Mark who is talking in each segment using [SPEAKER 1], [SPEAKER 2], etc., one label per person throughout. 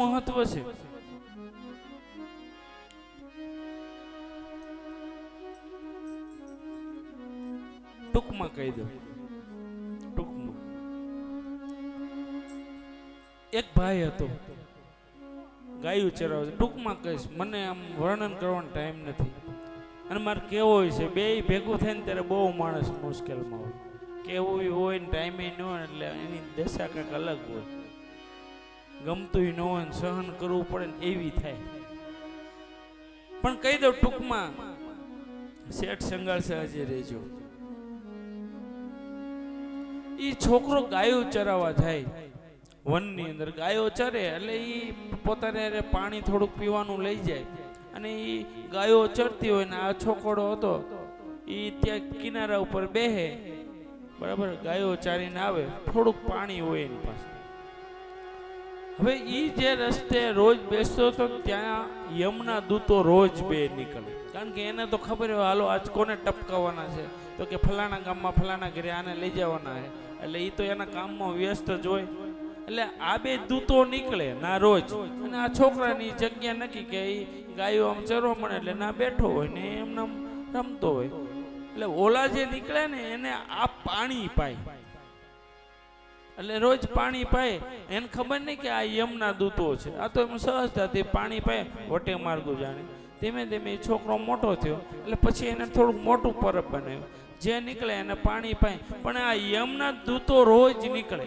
[SPEAKER 1] મહત્વ છે. ટૂંકમાં કહી દઉં. ટૂંકમાં. એક ભાઈ હતો. ગાયું ચરાવે ટૂંકમાં કહીશ, મને આમ વર્ણન કરવાનો ટાઈમ નથી. અને મારે કેવો હોય છે, બે ભેગું થાય ને ત્યારે બહુ માણસ મુશ્કેલમાં હોય. કેવું હોય ને ટાઈમે ન હોય એટલે એની દશા કંઈક અલગ હોય. ગમતું ન હોય સહન કરવું પડે ને એવી થાય. પણ કહી દઉં ટૂંકમાં, શેઠ સંઘર્ષ હજી રહેજો. એ છોકરો ગાયો ચરાવવા જાય. વનની અંદર ગાયો ચરે, એટલે એ પોતાને પાણી થોડુંક પીવાનું લઈ જાય. અને એ ગાયો ચરતી હોય ને આ છોકરો હતો એ ત્યાં કિનારા ઉપર બેહે. બરાબર, ગાયો ચારીને આવે, થોડુંક પાણી હોય એની પાસે. હવે ઈ જે રસ્તે રોજ બેસતો હતો ત્યાં યમના દૂતો રોજ બે નીકળે. કારણ કે એને તો ખબર હોય, હાલો, આજ કોને ટપકાવવાના છે? તો કે ફલાણા ગામમાં ફલાણા ઘરે આને લઈ જવાના છે. એટલે એ તો એના કામમાં વ્યસ્ત જ હોય. એટલે આ બે દૂતો નીકળે, ના રોજ. અને આ છોકરાની જગ્યા નક્કી કે એ ગાયો આમ ચરવા મળે એટલે ના બેઠો હોય ને એમને રમતો હોય. એટલે ઓલા જે નીકળે ને એને આ પાણી પાય. એટલે રોજ પાણી પાય. એને ખબર નહીં કે આ યમના દૂતો છે. આ તો એમ સહજતાથી પાણી પાય, વટે માર્ગું જાણે. ધીમે ધીમે એ છોકરો મોટો થયો. એટલે પછી એને થોડુંક મોટું પરબ બનાવ્યું. જે નીકળે એને પાણી પાય. પણ આ યમના દૂતો રોજ નીકળે.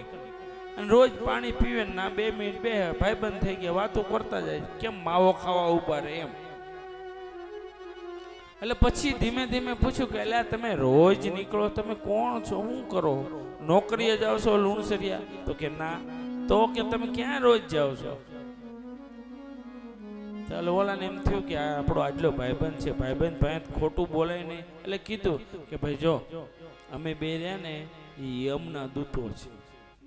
[SPEAKER 1] અને રોજ પાણી પીવે ના બે મિનિટ બે ભાઈબંધ થઈ ગયા, વાતો કરતા જાય કેમ માવો ખાવા ઊભા રહે એમ? એટલે પછી ધીમે ધીમે પૂછ્યું કે એટલે તમે રોજ નીકળો, તમે કોણ છો? શું કરો? નોકરીએ જાઓ છો, લુણસરિયા? તો કે ના. તો કે તમે ક્યાં રોજ જાઓ છો? ચાલો, ઓલાને એમ થયું કે આ આપણો આટલો ભાઈબંધ છે. ભાઈબંધ ભાઈ ખોટું બોલાય નહીં. એટલે કીધું કે, ભાઈ, જો, અમે બે રહ્યા ને, એ યમના દૂતો છે.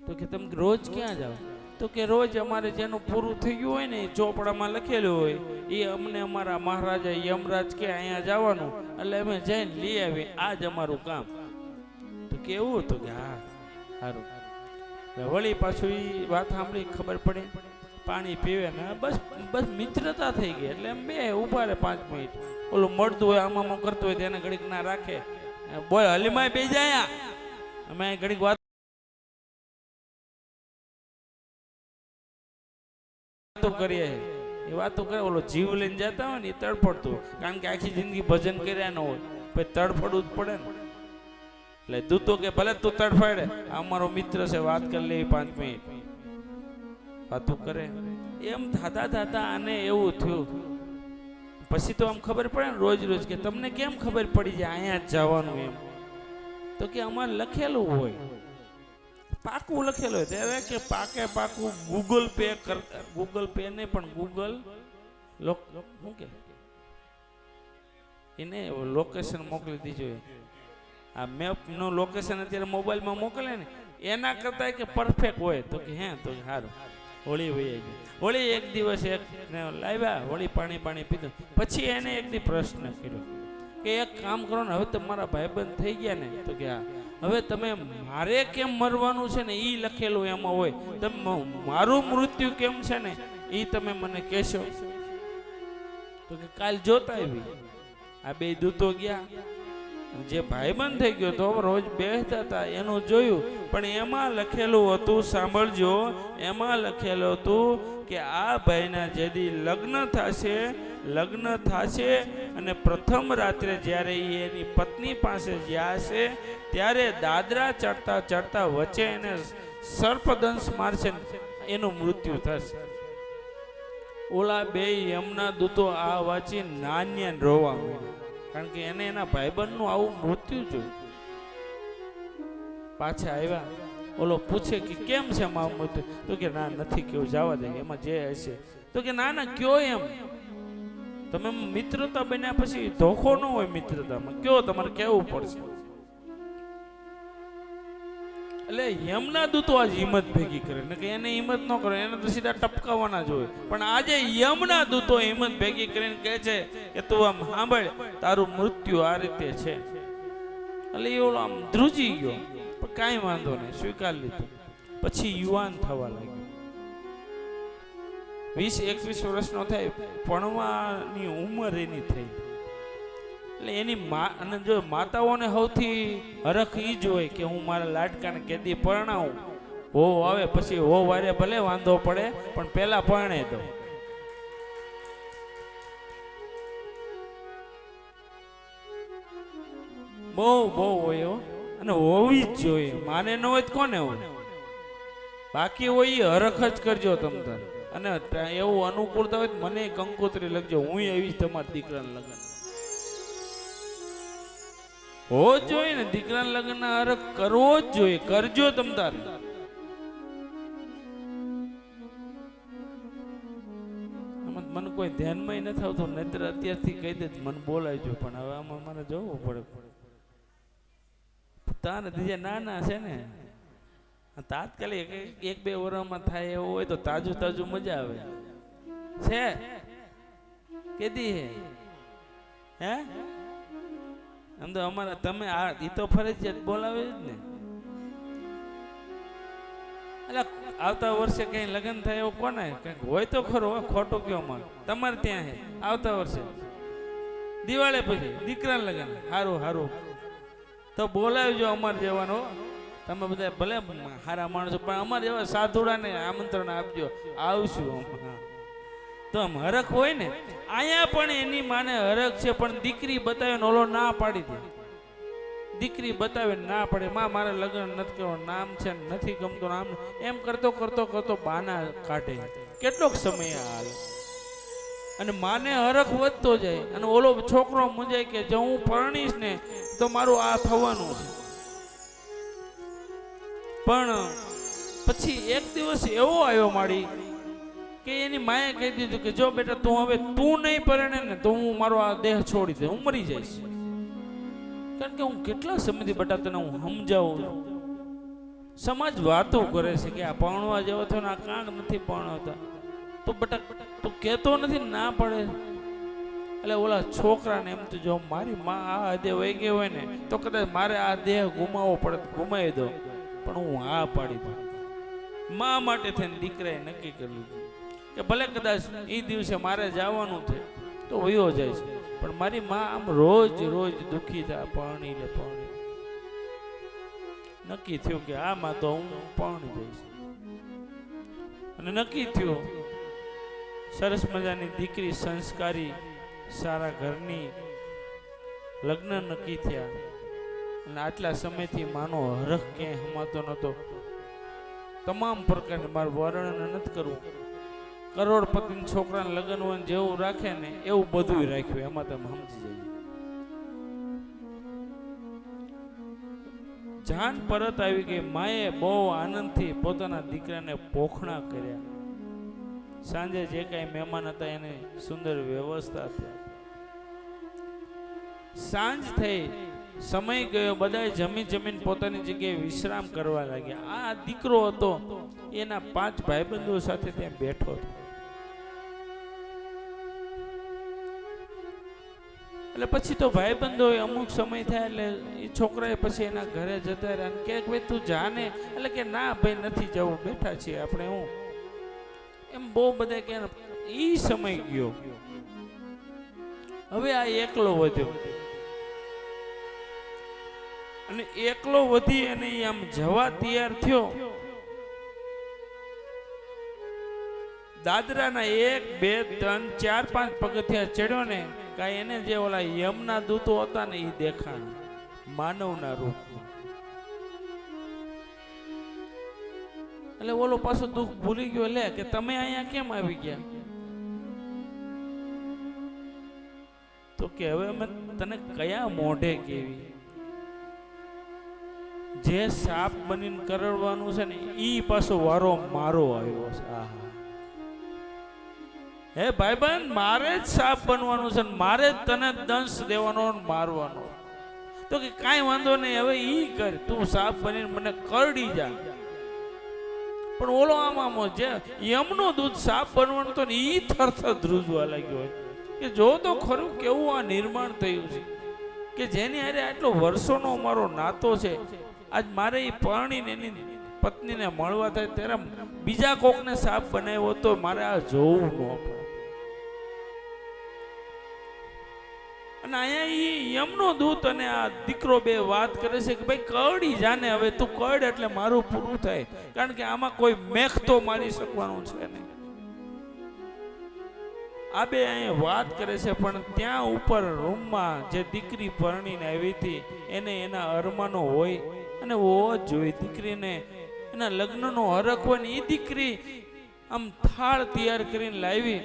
[SPEAKER 1] તો કે, તમે રોજ ક્યાં જાઓ? તો કે, રોજ અમારે જેનું પૂરું થઈ ગયું હોય ને, એ ચોપડામાં લખેલું હોય. એ અમને અમારા મહારાજા યમરાજ કે, અહીંયા જવાનું એટલે અમે જઈને લઈ આવીએ આ જ અમારું કામ. કેવું હતું કે હા, સારું. વળી પાછું એ વાત સાંભળી ખબર પડે. પાણી પીવે ને, બસ બસ મિત્રતા થઈ ગઈ. એટલે એમ બે, ઊભા રહે પાંચ મિનિટ. ઓલું મળતું હોય, આમ આમ કરતું હોય, તેને ઘડીક ના રાખે. બોય હલીમાય બે જાય અમે ઘડીક વાત વાતો કરીએ. એ વાતો કરે, ઓલો જીવ લઈને જતા હોય ને એ તડફડતું. કારણ કે આખી જિંદગી ભજન કર્યા ન હોય. પછી તડફડવું જ પડે ને. એટલે દૂતો કે ભલે તું તડફાડે. અમારો મિત્ર છે, વાત કરી લે પાંચ મિનિટ. વાતો કરે. એમ થતા ધાતા આને એવું થયું. પછી તો આમ ખબર પડે ને રોજ રોજ કે તમને કેમ ખબર પડી જાય અહીંયા જ જવાનું એમ. તો કે અમારે લખેલું હોય. પાકું લખેલું હોય. ત્યારે કે પાકે પાકું ગૂગલ પે કર ગૂગલ પે નહીં, પણ ગૂગલ શું કે? એને લોકેશન મોકલી દીજો. આ મેપનું લોકેશન અત્યારે મોબાઈલમાં મોકલે ને, એના કરતાં કે પરફેક્ટ હોય. તો કે હે, તો સારું હોળી વહી ગઈ હોળી એક દિવસ એક લાવ્યા, હોળી પાણી પાણી પીધું. પછી એને એક દી પ્રશ્ન કર્યો કે એક કામ કરો ને, હવે તમારા ભાઈબંધ થઈ ગયા ને. તો કે હા. હવે તમે મારે કેમ મરવાનું છે ને એ લખેલું એમાં હોય. તમે મારું મૃત્યુ કેમ છે ને એ તમે મને કહેશો. તો કે કાલ જોતા આવી. આ બે દૂતો ગયા. જે ભાઈબંધ થઈ ગયો તો રોજ બેસતા હતા, એનું જોયું. પણ એમાં લખેલું હતું, સાંભળજો, એમાં લખેલું હતું કે આ ભાઈના જેદી લગ્ન થશે લગ્ન થશે અને પ્રથમ રાત્રે જ્યારે એ એની પત્ની પાસે જશે, ત્યારે દાદરા ચડતા ચડતા વચ્ચે એને સર્પદંશ મારશે એનું મૃત્યુ થશે. ઓલા બે યમના દૂતો આ વાંચી નાન્ય રોવા માંડ્યા. કારણ કે એને એના ભાઈબંધનું આવું મૃત્યુ જોયું પાછા આવ્યા. ઓલો પૂછે કે કેમ છે મારું મૃત્યુ? તો કે ના, નથી કેવું જવા દે, એમાં જે હશે. તો કે ના ના, કયો એમ? તમે મિત્રતા બન્યા પછી ધોખો ન હોય મિત્રતામાં. કયો તમારે કેવું પડશે? એટલે યમના દૂતો આજ હિંમત ભેગી કરે. ને કે એને હિંમત ન કરે, એને તો સીધા ટપકાવવાના જ હોય. પણ આજે યમના દૂતો હિંમત ભેગી કરીને કહે છે કે તું આમ સાંભળ, તારું મૃત્યુ આ રીતે છે. એટલે એ ઓલો આમ ધ્રુજી ગયો. પણ કાંઈ વાંધો નહીં, સ્વીકાર લીધું. પછી યુવાન થવા લાગ્યો. વીસ, એકવીસ વર્ષનો થાય, ભણવાની ઉંમર એની થઈ. એટલે એની મા અને જો માતાઓને સૌથી હરખ ઈ જ હોય કે હું મારા લાડકાને કેદી પરણાવું. હો આવે પછી હો વારે ભલે વાંધો પડે, પણ પહેલા પરણે દો બહુ બહુ હોય અને હોવી જ જોઈએ. માને ન હોય તો કોને હોય? બાકી હોય એ હરખ જ કરજો તમને અને ત- એવું અનુકૂળતા હોય મને કંકોત્રી લખજો. હું એવી જ તમારા દીકરાને લગન હો જોઈએ ને, દીકરાના લગ્ન હરખ કરવો જ જોઈએ, કરજો તમ તાર. મને કોઈ ધ્યાનમાં નથી આવતો, નહીતર અત્યારથી કહી દે મને બોલાવજો, પણ હવે આમાં મને જોવું પડે. તારે બીજા નાના છે ને તાત્કાલિક એક- બે વર્ષમાં થાય એવું હોય તો તાજું તાજું મજા આવે. છે? કેદી હે? હે? આમ તો અમારા તમે આ એ તો ફરજિયાત બોલાવે જ ને. એટલે આવતા વર્ષે કઈ લગ્ન થાય એવું કોને? કંઈક હોય તો ખરો ખોટું કયો માં તમારે ત્યાં હે, આવતા વર્ષે. દિવાળી પછી દીકરા લગ્ન. હારું હારું. તો બોલાવજો અમારે જવાનો તમે બધા ભલે સારા માણસો, પણ અમારે જેવા સાધુડાને આમંત્રણ આપજો. આવશું અમે. તો હરખ હોય ને, અહીંયા પણ એની માને હરખ છે, પણ દીકરી બતાવે ઓલો ના પાડી દે. દીકરી બતાવે ના પડે. માં, મારે લગ્ન નથી કરવું નામ છે નથી ગમતું નામ એમ કરતો કરતો કરતો બાના કાઢે. કેટલોક સમય હાલ. અને માને હરખ વધતો જાય, અને ઓલો છોકરો મુંજાય કે, જો હું પરણીશ ને, તો મારું આ થવાનું છે. પણ પછી એક દિવસ એવો આવ્યો માડી કે એની માએ કહી દીધું કે જો બેટા તું હવે તું નહીં પરણે ને તો હું મારો આ દેહ છોડી દે, હું મરી જઈશ. કારણ કે હું કેટલા સમયથી બેટા તને હું સમજાવું સમાજ વાતો કરે છે કે આ પરણવા જેવો થયો ને આ કાંક નથી પરણવતા તો બેટા તું કહેતો નથી ના પડે. એટલે ઓલા છોકરાને એમ તો જો મારી માં આ હદે વહી ગઈ હોય ને, તો કદાચ મારે આ દેહ ગુમાવવો પડે, ગુમાવી દો પણ હું આ પાડી દઉં. મા માટે થઈને દીકરાએ નક્કી કર્યું કે ભલે કદાચ એ દિવસે મારે જવાનું છે, તો વયો જાય છે. પણ મારી માં આમ રોજ રોજ દુઃખી થાય, પાણી લે, પાણી. નક્કી થયું કે આમાં તો હું પાણી જઈશ અને નક્કી થયું, સરસ મજાની દીકરી સંસ્કારી સારા ઘરની લગ્ન નક્કી થયા. અને આટલા સમયથી માનો હરખ ક્યાંય હમાતો નહોતો. તમામ પ્રકારને મારું વર્ણન નથી કરવું કરોડપતિ છોકરાને લગ્ન હોય જેવું રાખે ને એવું બધું રાખ્યું એમાં તમે સમજી જાય જાન પરત આવી ગઈ માએ બહુ આનંદથી પોતાના દીકરાને પોખણા કર્યા. સાંજે જે કાંઈ મહેમાન હતા એને સુંદર વ્યવસ્થા થઈ સાંજ થઈ સમય ગયો, બધાએ જમી જમીન પોતાની જગ્યાએ વિશ્રામ કરવા લાગ્યા. આ દીકરો હતો, એના પાંચ ભાઈબંધો સાથે ત્યાં બેઠો હતો. એટલે પછી તો ભાઈબંધો અમુક સમય થાય એટલે એ છોકરાએ પછી એના ઘરે જતા રહ્યા અને કે ભાઈ, તું જાને? એટલે કે, ના ભાઈ, નથી જવું, બેઠા છીએ આપણે હું. એમ બહુ બધા કે એ સમય ગયો. હવે આ એકલો વધ્યો. અને એકલો વધી અને આમ જવા તૈયાર થયો. દાદરાના એક, બે, ત્રણ, ચાર, પાંચ પગથિયા ચડ્યો ને, કાંઈ એને જે ઓલા યમના દૂતો હતા ને એ દેખાણ, માનવના રૂપમાં. એટલે ઓલો પાછો દુઃખ ભૂલી ગયો, લે, કે તમે અહીંયા કેમ આવી ગયા? તો કે હવે અમે તને કયા મોઢે કેવી? જે સાપ બનીને કરડવાનું છે ને એ પાછો વારો મારો આવ્યો છે. આહા. હે ભાઈબંધ, મારે જ સાપ બનવાનું છે મારે જ તને દંશ દેવાનો મારવાનો. તો કે કાંઈ વાંધો નહીં, હવે એ કર, તું સાપ બનીને મને કરડી જા. પણ ઓલો આમ આમ જે યમનો દૂધ સાપ બનવાનું તો ઈ થરથર ધ્રુજવા લાગ્યો હોય. કે જો તો ખરું કેવું આ નિર્માણ થયું છે. કે જેની હારે આટલો વર્ષોનો અમારો નાતો છે આજ મારે એ પરણીને એની પત્નીને મળવા થાય ત્યારે બીજા કોકને સાપ બનાવ્યો તો મારે આ જોવું ન અને અહીંયા યમનો દૂત અને આ દીકરો બે વાત કરે છે કે ભાઈ કરડી જાને હવે તું કડ એટલે મારું પૂરું થાય. કારણ કે આમાં કોઈ મેખ તો મારી શકવાનું છે નહીં. આ બે અહીંયા વાત કરે છે પણ ત્યાં ઉપર રૂમમાં જે દીકરી પરણીને આવી હતી એને એના અરમાનો હોય અને જ જોઈ દીકરીને એના લગ્નનો હરખ હોય ને એ દીકરી આમ થાળ તૈયાર કરીને લાવી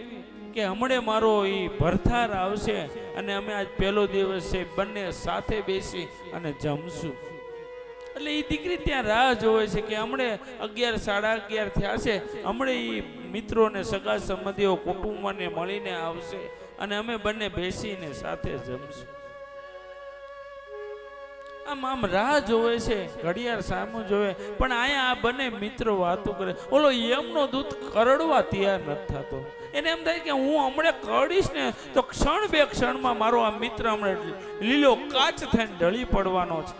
[SPEAKER 1] કે હમણે મારો એ ભરથાર આવશે અને અમે આજ પહેલો દિવસ છે, બંને સાથે બેસી અને જમશું. એટલે એ દીકરી ત્યાં રાહ જોવે છે કે હમણે અગિયાર સાડા અગિયાર થયા છે, હમણે એ મિત્રોને સગા સંબંધીઓ કુટુંબને મળીને આવશે અને અમે બંને બેસીને સાથે જમશું. આમ રાહ જોવે છે, ઘડિયાળ સામું જોવે. પણ અહીંયા આ બંને મિત્રો વાતો કરે. ઓલો યમનો દૂત કરડવા તૈયાર નથી થતો. એને એમ થાય કે હું હમણાં કરડીશ ને, તો ક્ષણ બે ક્ષણમાં મારો આ મિત્ર હમણાં લીલો કાચ થઈને ઢળી પડવાનો છે.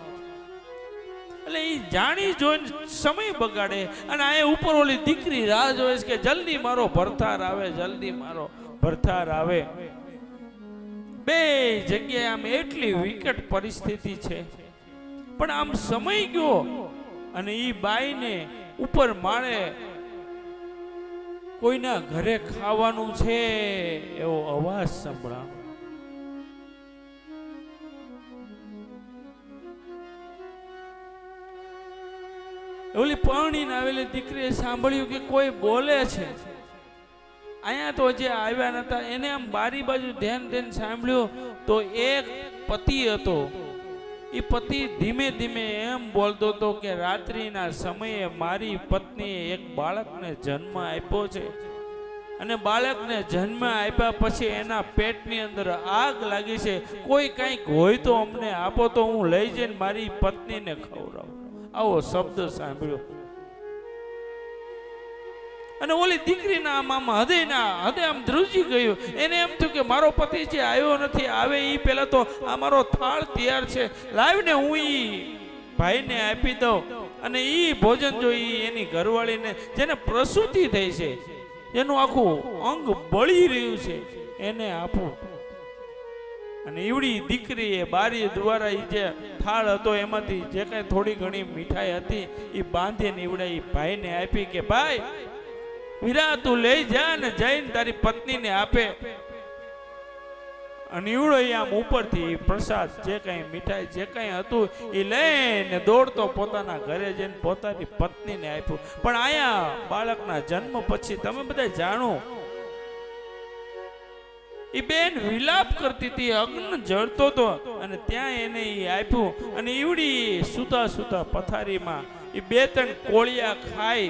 [SPEAKER 1] એટલે એ જાણી જોઈને સમય બગાડે. અને આ ઉપર ઓલી દીકરી રાહ જોવે છે કે જલ્દી મારો ભરથાર આવે, જલ્દી મારો ભરથાર આવે. બે જગ્યાએ આમ એટલી વિકટ પરિસ્થિતિ છે. પણ આમ સમય ગયો અને એ બાઈને ઉપર માળે કોઈના ઘરે ખાવાનું છે એવો અવાજ સંભળાણો ઓલી પરણીને આવેલી દીકરીએ સાંભળ્યું કે કોઈ બોલે છે. અહીંયા તો જે આવ્યા નતા, એને આમ બારી બાજુ ધ્યાન ધ્યાન સાંભળ્યું તો એક પતિ હતો. એ પતિ ધીમે ધીમે એમ બોલતો હતો કે રાત્રિના સમયે મારી પત્નીએ એક બાળકને જન્મ આપ્યો છે. અને બાળકને જન્મ આપ્યા પછી એના પેટની અંદર આગ લાગી છે. કોઈ કંઈક હોય તો અમને આપો તો હું લઈ જઈને મારી પત્નીને ખવડાવું. આવો શબ્દ સાંભળ્યો. અને ઓલી દીકરીના આમ આમ હૃદયના હૃદય આમ ધ્રુજી ગયું. એને એમ થયું કે મારો પતિ જે આવ્યો નથી, આવે એ પહેલા તો આ મારો થાળ તૈયાર છે. લાવીને હું એ ભાઈને આપી દઉં. અને એ ભોજન જો એની ઘરવાળીને, જેને પ્રસૂતિ થઈ છે, એનું આખું અંગ બળી રહ્યું છે, એને આપું. અને ઈવડી દીકરીએ બારી દ્વારા એ જે થાળ હતો, એમાંથી જે કાંઈ થોડી ઘણી મીઠાઈ હતી એ બાંધીને એવડે એ ભાઈને આપી કે, ભાઈ વીરા તું લઈ જા ને જઈને તારી પત્નીને આપે. અને આમ ઉપરથી પ્રસાદ જે કઈ મીઠાઈ જે કઈ હતું એ લઈને દોડતો પોતાના ઘરે જઈને પોતાની પત્નીને આપ્યું. પણ આયા બાળકના જન્મ પછી તમે બધા જાણો એ બેન વિલાપ કરતી હતી, અગ્ન જળતો હતો અને ત્યાં એને એ આપ્યું. અને ઈવડી સુતા સુતા પથારીમાં એ બે ત્રણ કોળિયા ખાઈ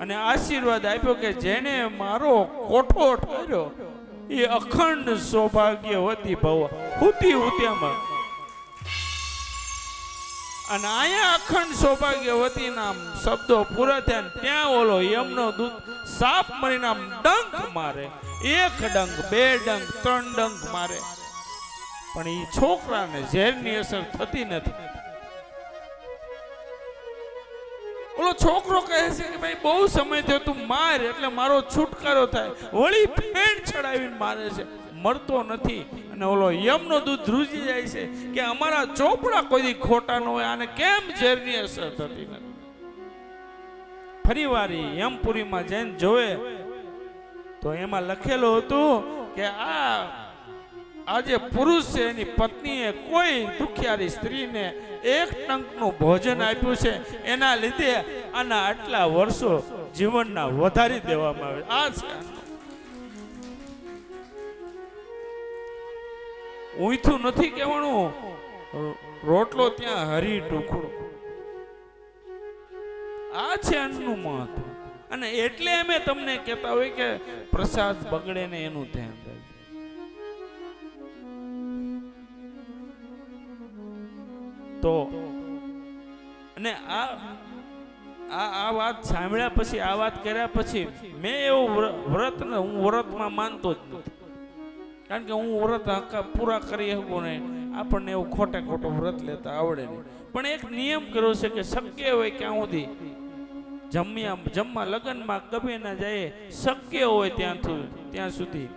[SPEAKER 1] અને આશીર્વાદ આપ્યો કે જેને મારો કોઠો ઠર્યો, એ અખંડ સૌભાગ્યવતી ભવ હુતી હુત્યામાં અને અહીંયા અખંડ સૌભાગ્યવતી નામ શબ્દો પૂરા થયા ત્યાં ઓલો યમનો દૂત સાપ મરીને આમ ડંખ મારે, એક ડંખ, બે ડંખ, ત્રણ ડંખ મારે. પણ એ છોકરાને ઝેરની અસર થતી નથી. ઓલો છોકરો કહે છે કે ભાઈ, બહુ સમય થયો તું માર, એટલે મારો છુટકારો થાય. વળી ફેણ ચડાવીને મારે છે. મરતો નથી. અને ઓલો યમનો દૂધ ધ્રુજી જાય છે કે અમારા ચોપડા કોઈ ખોટા ન હોય, આને કેમ ઝેરની અસર થતી નથી? ફરી વાર યમપુરીમાં જઈને જોવે, તો એમાં લખેલું હતું કે આ આ જે પુરુષ છે, એની પત્નીએ કોઈ દુખિયારી સ્ત્રીને એક ટંકનું ભોજન આપ્યું છે, એના લીધે આના આટલા વર્ષો જીવનના વધારી દેવામાં આવે આ છે. ઊંથું નથી કહેવાનું, રોટલો ત્યાં હરી ટુકડો. આ છે અન્નનું મહત્વ. અને એટલે અમે તમને કહેતા હોય કે પ્રસાદ બગડે ને એનું ધ્યાન. તો અને આ આ આ વાત સાંભળ્યા પછી, આ વાત કર્યા પછી મેં એવું વ્રત ને હું વ્રતમાં માનતો જ કારણ કે હું વ્રત પૂરા કરી શકું નહીં. આપણને એવું ખોટે ખોટો વ્રત લેતા આવડે નહીં. પણ એક નિયમ કર્યો છે કે શક્ય હોય ક્યાં સુધી જમ્યા, જમવા લગ્નમાં ગમે ના જાય, શક્ય હોય ત્યાં ત્યાં સુધી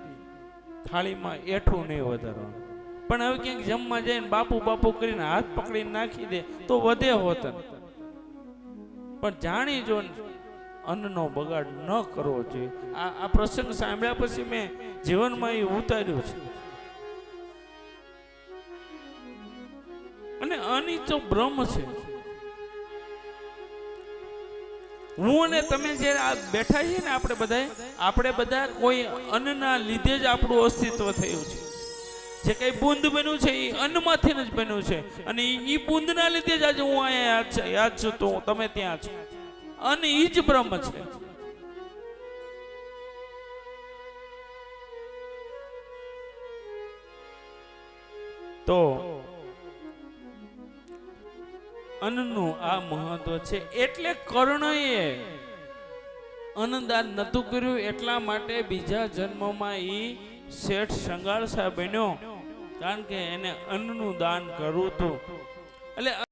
[SPEAKER 1] થાળીમાં એઠું નહીં વધારવાનું. પણ હવે ક્યાંક જમવા જઈને બાપુ બાપુ કરીને હાથ પકડીને નાખી દે તો વધે હોતન. પણ જાણી જો અન્નનો બગાડ ન કરવો જોઈએ. આ આ પ્રસંગ સાંભળ્યા પછી મેં જીવનમાં એ ઉતાર્યું છે. અને અન્ન તો બ્રહ્મ છે. હું અને તમે જે આ બેઠા છીએ ને આપણે બધા આપણે બધા કોઈ અન્નના લીધે જ આપણું અસ્તિત્વ થયું છે. જે કઈ બુંદ બન્યું છે, એ અન્નમાંથી જ બન્યું છે. અને એ બુંદના લીધે જ આજે હું અહીંયા યાદ છે તો તમે ત્યાં છો. અન્ન એ જ બ્રહ્મ છે. તો અન્નનું આ મહત્વ છે. એટલે કર્ણએ અન્નદાન નતું કર્યું, એટલા માટે બીજા જન્મમાં એ શેઠ સંગાળસા બન્યો. કારણ કે એને અન્નનું દાન કરવું હતું એટલે